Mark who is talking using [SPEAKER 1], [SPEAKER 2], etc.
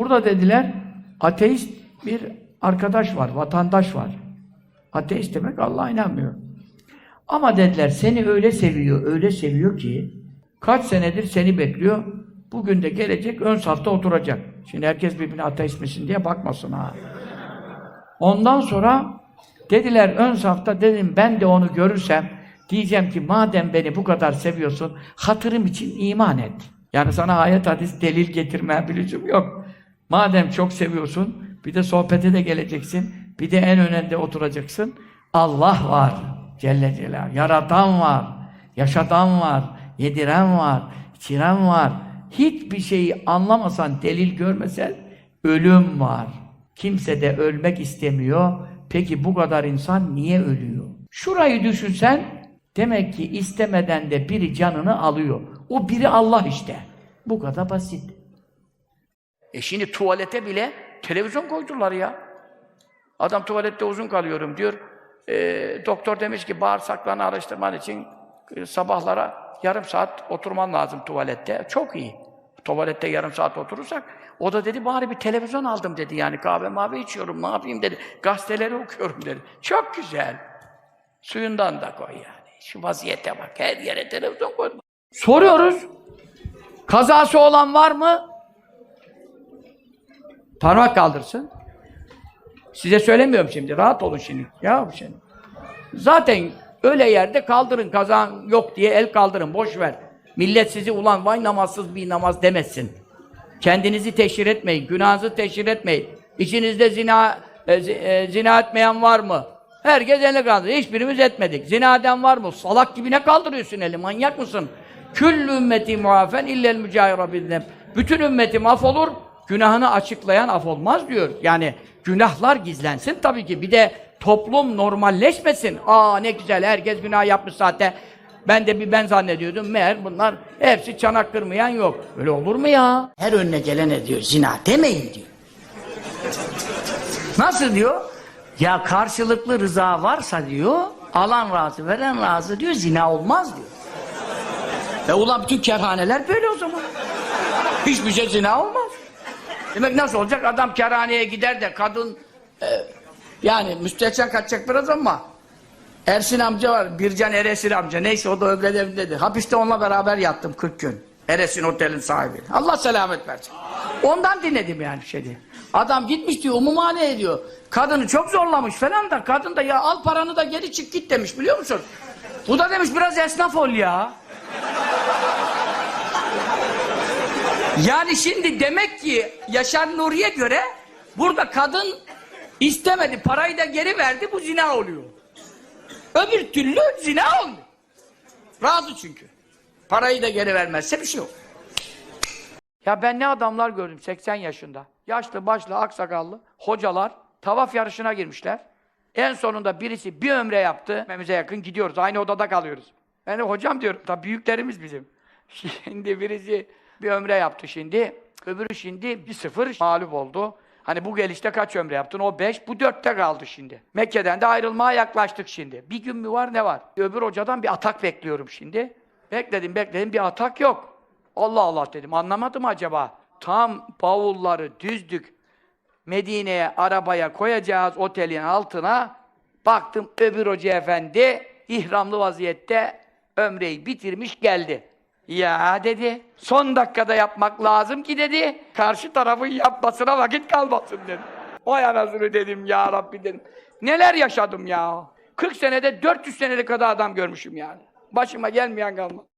[SPEAKER 1] Burada dediler ateist bir arkadaş var, vatandaş var. Ateist demek Allah'a inanmıyor. Ama dediler seni öyle seviyor, öyle seviyor ki kaç senedir seni bekliyor. Bugün de gelecek ön safta oturacak. Şimdi herkes birbirine ateist misin diye bakmasın ha. Ondan sonra dediler ön safta dedim ben de onu görürsem diyeceğim ki madem beni bu kadar seviyorsun hatırım için iman et. Yani sana ayet hadis delil getirmeye bir lüzum yok. Madem çok seviyorsun bir de sohbete de geleceksin. Bir de en önünde oturacaksın. Allah var. Celle Celal. Yaratan var. Yaşatan var. Yediren var. içiren var. Hiçbir şeyi anlamasan, delil görmesen ölüm var. Kimse de ölmek istemiyor. Peki bu kadar insan niye ölüyor? Şurayı düşünsen demek ki istemeden de biri canını alıyor. O biri Allah işte. Bu kadar basit. E şimdi tuvalete bile televizyon koydular ya. Adam tuvalette uzun kalıyorum diyor. E, doktor demiş ki bağırsaklarını araştırman için e, sabahlara yarım saat oturman lazım tuvalette. Çok iyi. Tuvalette yarım saat oturursak o da dedi bari bir televizyon aldım dedi yani kahve mavi içiyorum ne yapayım dedi. Gazeteleri okuyorum dedi. Çok güzel. Suyundan da koy yani. Şu vaziyete bak. Her yere televizyon koy. Soruyoruz. Kazası olan var mı? Parmak kaldırsın. Size söylemiyorum şimdi. Rahat olun şimdi. Ya şimdi. Zaten öyle yerde kaldırın. Kazan yok diye el kaldırın. Boş ver. Millet sizi ulan vay namazsız bir namaz demesin. Kendinizi teşhir etmeyin. Günahınızı teşhir etmeyin. İçinizde zina e, e, zina etmeyen var mı? Herkes elini kaldırıyor. Hiçbirimiz etmedik. Zina eden var mı? Salak gibi ne kaldırıyorsun eli? Manyak mısın? Küllü ümmeti muafen illel mücahira. Bütün ümmetim af olur. Günahını açıklayan af olmaz diyor. Yani günahlar gizlensin tabii ki. Bir de toplum normalleşmesin. Aa ne güzel herkes günah yapmış zaten. Ben de bir ben zannediyordum. Meğer bunlar hepsi çanak kırmayan yok. Öyle olur mu ya? Her önüne gelene diyor zina demeyin diyor. Nasıl diyor? Ya karşılıklı rıza varsa diyor, alan razı, veren razı diyor, zina olmaz diyor. E ulan bütün kerhaneler böyle o zaman. Hiçbir şey zina olmaz. Demek nasıl olacak? Adam kerhaneye gider de kadın e, yani müstehcen kaçacak biraz ama Ersin amca var, Bircan Eresin amca. Neyse o da öbret evindedir. Hapiste onunla beraber yattım 40 gün. Eresin otelin sahibi. Allah selamet versin. Ondan dinledim yani şeydi. Adam gitmiş diyor, umumhane ediyor. Kadını çok zorlamış falan da kadın da ya al paranı da geri çık git demiş biliyor musun? Bu da demiş biraz esnaf ol ya. Yani şimdi demek ki Yaşar Nuri'ye göre burada kadın istemedi, parayı da geri verdi, bu zina oluyor. Öbür türlü zina olmuyor. Razı çünkü. Parayı da geri vermezse bir şey yok. Ya ben ne adamlar gördüm 80 yaşında. Yaşlı başlı aksakallı hocalar tavaf yarışına girmişler. En sonunda birisi bir ömre yaptı. Mememize yakın gidiyoruz. Aynı odada kalıyoruz. De hocam diyorum. Tabii büyüklerimiz bizim. Şimdi birisi bir ömre yaptı şimdi. Öbürü şimdi bir sıfır mağlup oldu. Hani bu gelişte kaç ömre yaptın? O beş, bu dörtte kaldı şimdi. Mekke'den de ayrılmaya yaklaştık şimdi. Bir gün mü var ne var? Öbür hocadan bir atak bekliyorum şimdi. Bekledim bekledim bir atak yok. Allah Allah dedim anlamadım acaba. Tam bavulları düzdük. Medine'ye arabaya koyacağız otelin altına. Baktım öbür hoca efendi ihramlı vaziyette ömreyi bitirmiş geldi. Ya dedi, son dakikada yapmak lazım ki dedi, karşı tarafın yapmasına vakit kalmasın dedi. Vay anasını dedim ya Rabbi dedim. Neler yaşadım ya. 40 senede 400 senede kadar adam görmüşüm yani. Başıma gelmeyen kalmadı.